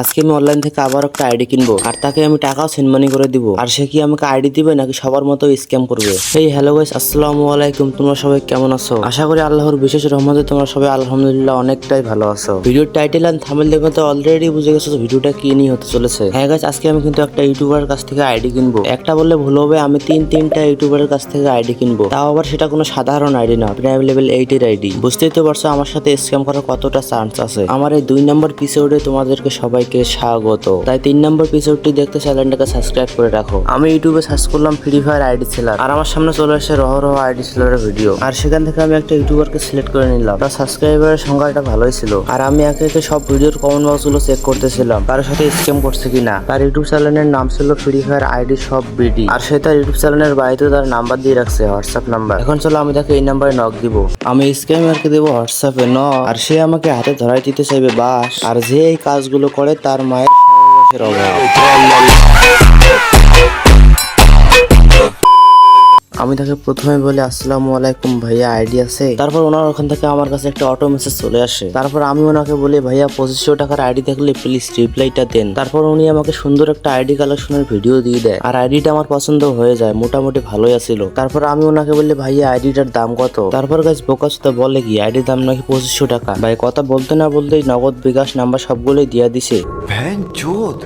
আজকে আমি অনলাইন থেকে আবার একটা আইডি কিনবো। আর তাকে আমি টাকাও সেন্ড মানি করে দিব। আর সে কি আমাকে আইডি দিবে নাকি সবার মতো স্ক্যাম করবে? এই হ্যালো গাইস আসসালামু আলাইকুম। তোমরা সবাই কেমন আছো? আশা করি আল্লাহর বিশেষ রহমতে তোমরা সবাই আলহামদুলিল্লাহ অনেকটাই ভালো আছো। ভিডিওর টাইটেল এন্ড থামেল দেখে তো অলরেডি বুঝে গেছো ভিডিওটা কি নিয়ে হতে চলেছে। হ্যাঁ গাইস আজকে আমি কিন্তু একটা ইউটিউবারের কাছ থেকে আইডি কিনবো। একটা বললে ভুল হবে, আমি তিন তিনটা ইউটিউবারের কাছ থেকে আইডি কিনবো। তাও আবার সেটা কোনো সাধারণ আইডি না প্রাইম লেভেল এইট এর আইডি বুঝতেই তো পারছ, আমার সাথে স্ক্যাম করার কতটা চান্স আছে। আমার এই দুই নম্বর পিসোডে তোমাদেরকে সবাইকে স্বাগত। তাই তিন নম্বর পিসোডটি দেখতে চ্যানেলটাকে সাবস্ক্রাইব করে রাখো। আমি ইউটিউবে সার্চ করলাম ফ্রি ফায়ার আইডি সেলার আর আমার সামনে চলে আসে রহ রহ আইডি সেলারের ভিডিও আর সেখান থেকে আমি একটা ইউটিউবারকে সিলেক্ট করে নিলাম। তার সাবস্ক্রাইবারের সংখ্যাটা ভালোই ছিল। আর আমি একে একে সব ভিডিওর কমেন্ট বক্সগুলো চেক করতেছিলাম। তার সাথে স্ক্যাম করছে কিনা? তার ইউটিউব চ্যানেলের নাম ছিল ফ্রি ফায়ার আইডি সব বিডি আর সে তার ইউটিউব চ্যানেলের বাড়িতে তার নাম্বার দিয়ে রাখছে হোয়াটসঅ্যাপ নাম্বার এখন চলো আমি তাকে এই নাম্বারে নক দিব। আমি স্ক্যামারকে দেবো হোয়াটসঅ্যাপে ন আর সে আমাকে হাতে ধরাই দিতে চাইবে, বাস। আর যে এই কাজগুলো করে তার মায়ের সহবাসের অভাব। আমি তাকে প্রথমে বলি, আসসালামু আলাইকুম ভাইয়া, আইডি আছে? তারপর ওনার ওখান থেকে আমার কাছে একটা অটো মেসেজ চলে আসে। তারপর আমি ওনাকে বলি, ভাইয়া, পঁচিশশো টাকার আইডি থাকলে প্লিজ রিপ্লাইটা দেন। তারপর উনি আমাকে সুন্দর একটা আইডি কালেকশনের ভিডিও দিয়ে দেয়। আর আইডিটা আমার পছন্দ হয়ে যায়, মোটামুটি ভালোই আসিল তারপর আমি ওনাকে বলি, ভাইয়া, আইডিটার দাম কত? তারপর গাছ বোকাচুতে বলে কি আইডির দাম নাকি পঁচিশশো টাকা? ভাই, কথা বলতে না বলতেই নগদ বিকাশ নাম্বার সবগুলোই দিয়ে দিছে। ভ্যান চোদ্দ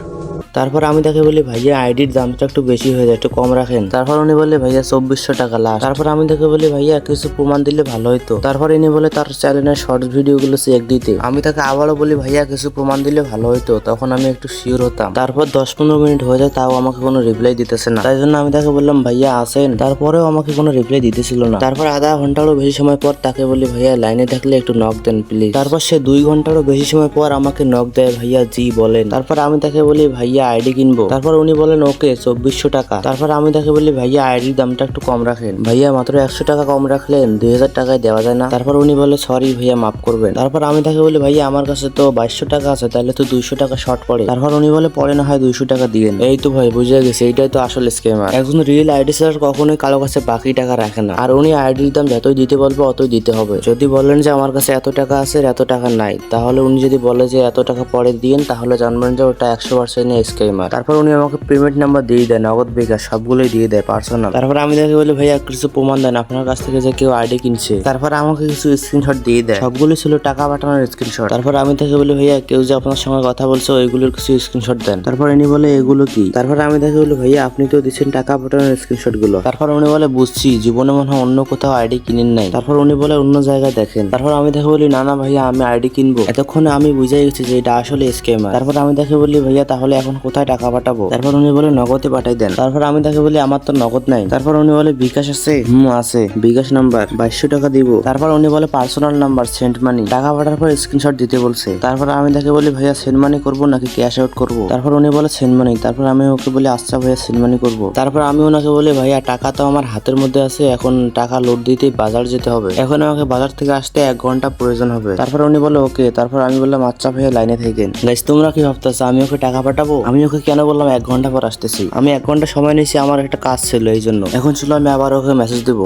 তারপর আমি তাকে বলি, ভাইয়া, আইডির দামটা একটু বেশি হয়ে যায়, একটু কম রাখেন। তারপর উনি বলে, ভাইয়া, চব্বিশশো টাকা লাস্ট তারপর আমি তাকে বলি, ভাইয়া, কিছু প্রমাণ দিলে ভালো হতো তারপর ইনি বলে, তার চ্যানেলের শর্ট ভিডিও গুলো চেক দিতে। আমি তাকে আবারও বলি, ভাইয়া, কিছু প্রমাণ দিলে ভালো হতো তখন আমি একটু শিওর হতাম। তারপর দশ পনেরো মিনিট হয়ে যায়, তাও আমাকে কোনো রিপ্লাই দিতেছে না। তাই জন্য আমি তাকে বললাম, ভাইয়া, আসেন। তারপরেও আমাকে কোনো রিপ্লাই দিতেছিল না। তারপর আধা ঘন্টারও বেশি সময় পর তাকে বলি, ভাইয়া লাইনে থাকলে একটু নক দেন প্লিজ তারপর সে দুই ঘন্টারও বেশি সময় পর আমাকে নক দেয়, ভাইয়া, জি, বলেন। তারপর আমি তাকে বলি, ভাইয়া আইডি কিনবো। তারপর উনি বলেন ওকে চব্বিশশো টাকা। তারপর আমি তাকে বলি ভাইয়া আইডির দামটা একটু কম রাখেন। ভাইয়া মাত্র একশো টাকা কম রাখলেন দুই হাজার টাকায় দেওয়া যায় না? তারপর উনি বলে সরি ভাইয়া মাফ করবেন। তারপর আমি তাকে বলি ভাইয়া আমার কাছে তো বাইশশো টাকা আছে তাহলে তো দুইশো টাকা শর্ট পড়ে। তারপর উনি বলে পরে না হয় দুইশো টাকা দিয়েন এই তো ভাই বুঝে গেছে এইটাই তো আসলে স্কেমার একজন রিয়েল আইডি সেলার কখনোই কারও কাছে বাকি টাকা রাখে না। আর উনি আইডির দাম যতই দিতে বলবে অতই দিতে হবে। যদি বলেন যে আমার কাছে এত টাকা আছে এত টাকা নাই তাহলে উনি যদি বলে যে এত টাকা পরে দিন তাহলে জানবেন যে ওটা একশো পার্সেন্ট স্কেমার তারপর উনি আমাকে পেমেন্ট নাম্বার দিয়ে দেয়, নগদ বেকার, সবগুলোই দিয়ে দেয় পার্সোনাল তারপর আমি তাকে বলি, ভাইয়া, কিছু প্রমাণ দেন, আপনার কাছ থেকে যে কেউ আইডি কিনছে। তারপর আমাকে কিছু স্ক্রিনশট দিয়ে দেয়। সবগুলো ছিল টাকা পাঠানোর স্ক্রিনশট তারপর আমি তাকে বলি, ভাইয়া, কেউ যে আপনার সঙ্গে কথা বলছে, ওইগুলোর কিছু স্ক্রিনশট দেন। তারপর ইনি বলে, এগুলো কি? তারপর আমি তাকে বলি, ভাইয়া, আপনি তো দিচ্ছেন টাকা পাঠানোর স্ক্রিনশটগুলো তারপর উনি বলে, বুঝছি, জীবনে মনে হয় অন্য কোথাও আইডি কিনেন নাই। তারপর উনি বলে, অন্য জায়গায় দেখেন। তারপর আমি তাকে বলি, না না, ভাইয়া, আমি আইডি কিনবো। এতক্ষণে আমি বুঝাই গেছি যে এটা আসলে স্কেমার তারপর আমি তাকে বলি, ভাইয়া, তাহলে এখন কোথায় টাকা পাঠাবো? তারপর উনি বলে, নগদে পাঠাই দেন। তারপর আমি তাকে বলি, আমার তো নগদ নাই। তারপর উনি বলে, বিকাশ আছে? হুম, আছে। বিকাশ নাম্বার? বাইশশো টাকা দিব। তারপর উনি বলে, পার্সোনাল নাম্বার সেন্ট মানি। টাকা পাঠার পর স্ক্রিনশট দিতে বলছে। তারপর আমি তাকে বলি, ভাইয়া সেন্ট মানি করব নাকি ক্যাশ আউট করব? তারপর উনি বলে সেন্ট মানি। তারপর আমি ওকে বলি আচ্ছা ভাইয়া সেন্ট মানি করব। তারপর আমি ওনাকে বলি, ভাইয়া, টাকা তো আমার হাতের মধ্যে আছে, এখন টাকা লোড দিতে বাজার যেতে হবে। এখন আমাকে বাজার থেকে আসতে এক ঘণ্টা প্রয়োজন হবে। তারপর উনি বলে, ওকে। তারপর আমি বললাম আচ্ছা ভাইয়া, লাইনে থাকেন। তোমরা কি ভাবতেছো, আমি ওকে টাকা পাঠাবো? আমি ওকে কেন বললাম এক ঘণ্টা পর আসতেছি? আমি এক ঘণ্টা সময় নিয়েছি আমার একটা কাজ ছিল এই জন্য। এখন ছিল আমি আবার ওকে মেসেজ দেবো।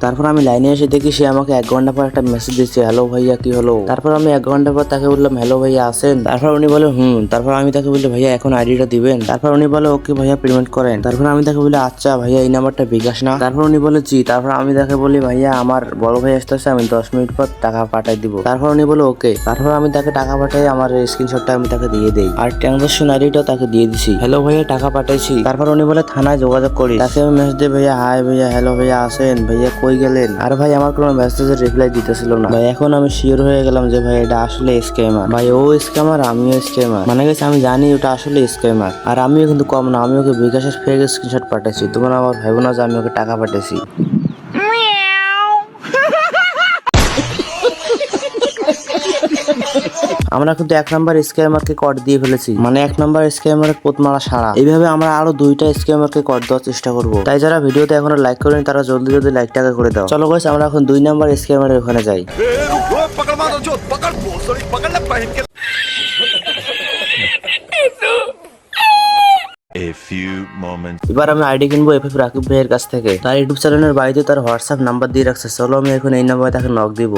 তারপর আমি লাইনে এসে দেখি সে আমাকে এক ঘণ্টা পর একটা মেসেজ দিচ্ছে হ্যালো ভাইয়া কি হলো? তারপর আমি এক ঘণ্টা পর তাকে বললাম হ্যালো ভাইয়া আসেন তারপর উনি বলে হুম। তারপর আমি তাকে বলি ভাইয়া এখন আইডিটা দিবেন? তারপর উনি বলে ওকে ভাইয়া পেমেন্ট করেন। তারপর আমি তাকে বলি আচ্ছা ভাইয়া এই নাম্বারটা বিকাশ না। তারপর উনি বলে জি। তারপর আমি তাকে বলি ভাইয়া আমার বড় ভাই আসতেছে আমি দশ মিনিট পর টাকা পাঠাই দিব। তারপর উনি বলে ওকে। তারপর আমি তাকে টাকা পাঠাই আমার স্ক্রিনশটটা আমি তাকে দিয়ে দেই। আর ট্রানজাকশন আইডিটাও তাকে দিয়ে দিছি। হ্যালো ভাইয়া, টাকা পাঠাইছি। তারপর উনি বলে, থানায় যোগাযোগ করি তাকে আমি মেসেজ দিই ভাইয়া হাই ভাইয়া, হ্যালো ভাইয়া আসেন ভাইয়া, কই গেলেন? আর ভাই, আমার কোনো মেসেজের রিপ্লাই দিতেছিল না। ভাই, এখন আমি শিওর হয়ে গেলাম যে ভাই, এটা আসলে স্ক্যামার ভাই, ও স্ক্যামার আমিও স্ক্যামার মানে গেছে, আমি জানি ওটা আসলে স্ক্যামার আর আমিও কিন্তু কম না, আমি ওকে বিকাশের ফেক স্ক্রিনশট পাঠাইছি। তোমরা আমার ভাইবো না যে আমি ওকে টাকা পাঠাইছি। আমরা কিন্তু এক নাম্বার স্ক্যামারকে কট দিয়ে ফেলেছি। মানে এক নাম্বার স্ক্যামারের পোতমালা সারা। এইভাবে আমরা আরও দুইটা স্ক্যামারকে কট দেওয়ার চেষ্টা করব। তাই যারা ভিডিওতে এখনও লাইক করেন তারা জলদি জলদি লাইক টাকা করে দাও। চলো গেছে আমরা এখন দুই নাম্বার স্ক্যামারের ওখানে যাই। এবার আমি আইডি কিনবো এফ এফ রাকিব ভাইয়ের কাছ থেকে। তার ইউটিউব চ্যানেলের বাড়িতে তার হোয়াটসঅ্যাপ নাম্বার দিয়ে রাখছে। চলো আমি এখন এই নাম্বারে তাকে নক দিব।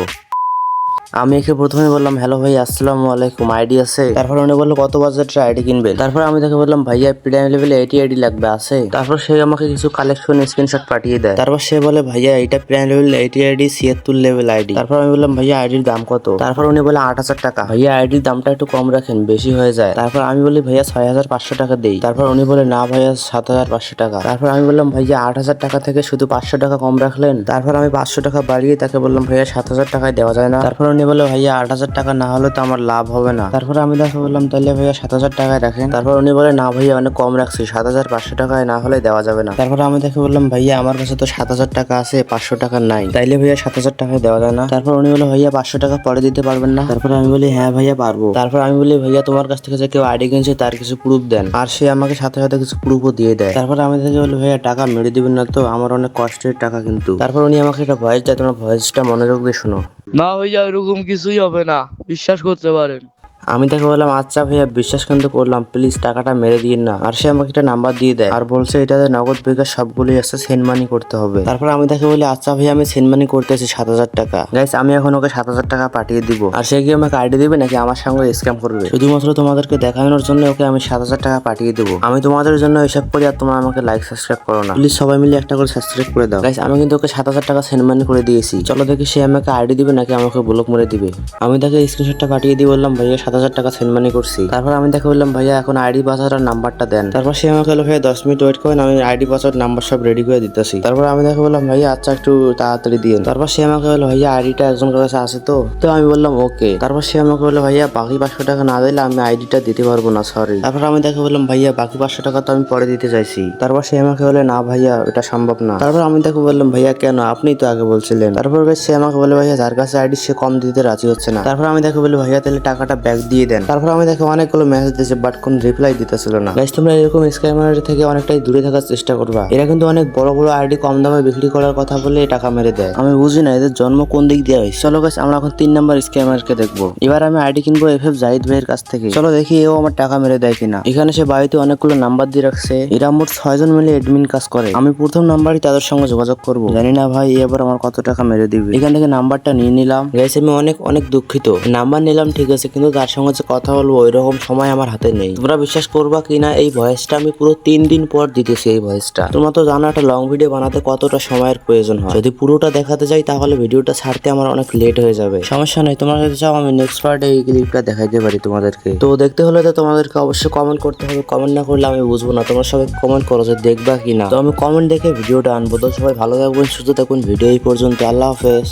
আমি একে প্রথমে বললাম হ্যালো ভাই, আসসালামু আলাইকুম আইডি আছে? তারপর উনি বলল, কত বাজেটের আইডি কিনবে? তারপর আমি তাকে বললাম, ভাইয়া প্রিমিয়াম লেভেলে এইটি আইডি লাগবে, আছে? তারপর সে আমাকে কিছু কালেকশন স্ক্রিনশট পাঠিয়ে দেয়। তারপর সে বলে, ভাইয়া এটা প্রিমিয়াম লেভেল এইটি আইডি ছিয়াত্তর লেভেল আইডি তারপর আমি বললাম, ভাইয়া আইডির দাম কত? তারপর উনি বলে, আট হাজার টাকা। ভাইয়া আইডির দামটা একটু কম রাখেন, বেশি হয়ে যায়। তারপর আমি বলি, ভাইয়া, ছয় হাজার পাঁচশো টাকা দেই। তারপর উনি বলে, না ভাইয়া, সাত হাজার পাঁচশো টাকা। তারপর আমি বললাম, ভাইয়া, আট হাজার টাকা থেকে শুধু পাঁচশো টাকা কম রাখলেন? তারপর আমি পাঁচশো টাকা বাড়িয়ে তাকে বললাম, ভাইয়া, সাত হাজার টাকায় দেওয়া যায় না। তারপর উনি বলে, ভাইয়া, আট হাজার টাকা না হলে তো আমার লাভ হবে না। তারপর আমি তাকে বললাম তাহলে ভাইয়া সাত হাজার টাকায় রাখেন। তারপর উনি বলে, না ভাইয়া অনেক কম রাখছি। সাত হাজার পাঁচশো টাকায় না হলে দেওয়া যাবে না। তারপর আমি তাকে বললাম, ভাইয়া, আমার কাছে তো সাত হাজার টাকা আছে, পাঁচশো টাকা নাই। তাইলে ভাইয়া সাত হাজার টাকায় দেওয়া যায় না। তারপর উনি বলে, ভাইয়া, পাঁচশো টাকা পরে দিতে পারবেন না। তারপর আমি বলি হ্যাঁ ভাইয়া, পারব। তারপর আমি বলি, ভাইয়া, তোমার কাছ থেকে যে কেউ আইডি কিনছে তার কিছু প্রুফ দেন। আর সে আমাকে সাথে সাথে কিছু প্রুফও দিয়ে দেয়। তারপর আমি তাকে বলি, ভাইয়া, টাকা মেরে দিবেন না তো? আমার অনেক কষ্টের টাকা কিন্তু। তারপর উনি আমাকে একটা ভয়েস দেয়, তোমার ভয়েসটা মনোযোগ দিয়ে শোনো। না হইয়া এরকম কিছুই হবে না। বিশ্বাস করতে পারেন। আমি তাকে বললাম আচ্ছা ভাইয়া, বিশ্বাস কিন্তু করলাম। প্লিজ টাকাটা মেরে দিন না। আর সে আমাকে একটা নাম্বার দিয়ে দেয়। আর বলছে, এটাতে নগদ বিকাশ সবগুলি আছে সেন্ড মানি করতে হবে। তারপর আমি তাকে বলি আচ্ছা ভাইয়া, আমি সেন্ড মানি করতেছি সাত হাজার টাকা। গাইস আমি এখন ওকে সাত হাজার টাকা পাঠিয়ে দিব। আর সে কি আমাকে আইডি দিবে নাকি আমার সঙ্গে স্ক্যাম করবে? শুধুমাত্র তোমাদেরকে দেখানোর জন্য ওকে আমি সাত হাজার টাকা পাঠিয়ে দেবো। আমি তোমাদের জন্য এসব করি আর তোমরা আমাকে লাইক সাবস্ক্রাইব করো না। প্লিজ সবাই মিলে একটা করে সাবস্ক্রাইব করে দাও। গাইস আমি কিন্তু ওকে সাত হাজার টাকা সেন্ড মানি করে দিয়েছি। চলো দেখি সে আমাকে আইডি দিবে নাকি আমাকে ব্লক মেরে দিবে। আমি তাকে স্ক্রিনশটটা পাঠিয়ে দিয়ে বললাম, ভাইয়া সাত হাজার টাকা সেন্ড মানি করছি। তারপর আমি দেখে বললাম, ভাইয়া, এখন আইডি পাসওয়ার্ড আর নাম্বারটা দেন। তারপর সে আমাকে বলল, ভাইয়া, দশ মিনিট ওয়েট করেন, আমি আইডি পাসওয়ার্ড নাম্বার সব রেডি করে দিতেছি। তারপর আমি দেখে বললাম, ভাইয়া আচ্ছা একটু তাড়াতাড়ি দিয়ে তারপর সে আমাকে বলল, ভাইয়া আইডিটা একজন কাছে আছে তো? তো আমি বললাম, ওকে। তারপর সে আমাকে বলল, ভাইয়া, বাকি পাঁচশো টাকা না দিলে আমি আইডিটা দিতে পারব না সরি তারপর আমি দেখে বললাম, ভাইয়া, বাকি পাঁচশো টাকা তো আমি পরে দিতে চাইছি। তারপর সে আমাকে বলে না, ভাইয়া, এটা সম্ভব না। তারপর আমি তাকে বললাম, ভাইয়া, কেন? আপনি তো আগে বলছিলেন। তারপর সে আমাকে বলে ভাইয়া, যার কাছে আইডি সে কম দিতে রাজি হচ্ছে না। তারপর আমি তাকে বলি ভাইয়া, তাহলে টাকাটা ব্যাক দিয়ে দেন। তারপর আমি দেখে অনেকগুলো মেসেজ দিয়েছে বাট কোন রিপ্লাই দিতেছিল না। গাইস তোমরা এরকম স্ক্যামার থেকে অনেকটাই দূরে থাকার চেষ্টা করবা। এরা কিন্তু অনেক বড় বড় আইডি কম দামে বিক্রি করার কথা বলে টাকা মেরে দেয়। আমি বুঝি না এদের জন্ম কোন দিক দিয়ে হয় চলো গাইস আমরা এখন তিন নাম্বার স্ক্যামারকে দেখব। এবার আমি আইডি কিনবো এফ এফ জাহিদ ভাইয়ের কাছ থেকে। চলো দেখি এও আমার টাকা মেরে দেয় কিনা। এখানে সে বাড়িতে অনেকগুলো নাম্বার দিয়ে রাখছে। এরা মোট ছয়জন মিলে এডমিন কাজ করে। আমি প্রথম নাম্বারই তাদের সঙ্গে যোগাযোগ করব। জানি না ভাই এবার আমার কত টাকা মেরে দিবে। এখান থেকে নাম্বারটা নিয়ে নিলাম। গাইস আমি অনেক অনেক দুঃখিত। নাম্বার নিলাম ঠিক আছে কিন্তু তার সঙ্গে যে কথা বলব ওই রকম সময় আমার হাতে নেই। তোমরা বিশ্বাস করবা কিনা, এই ভয়েসটা আমি পুরো তিন দিন পর দিতেছি এই ভয়েসটা। তোমরা তো জানো, একটা লং ভিডিও বানাতে কতটা সময়ের প্রয়োজন হয়। যদি পুরোটা দেখাতে যাই, তাহলে ভিডিওটা ছাড়তে আমার অনেক লেট হয়ে যাবে। সমস্যা নেই, তোমরা যদি চাও, আমি নেক্সট পার্টে এই ক্লিপটা দেখাইতে পারি তোমাদেরকে। তো দেখতে হলে তো তোমাদেরকে অবশ্যই কমেন্ট করতে হবে। কমেন্ট না করলে আমি বুঝব না, তোমরা সবাই কমেন্ট করো যে দেখবা কিনা। তো আমি কমেন্ট দেখে ভিডিওটা আনব। তো সবাই ভালো থাকবেন, সুস্থ থাকুন। ভিডিও এই পর্যন্ত, আল্লাহ হাফেজ।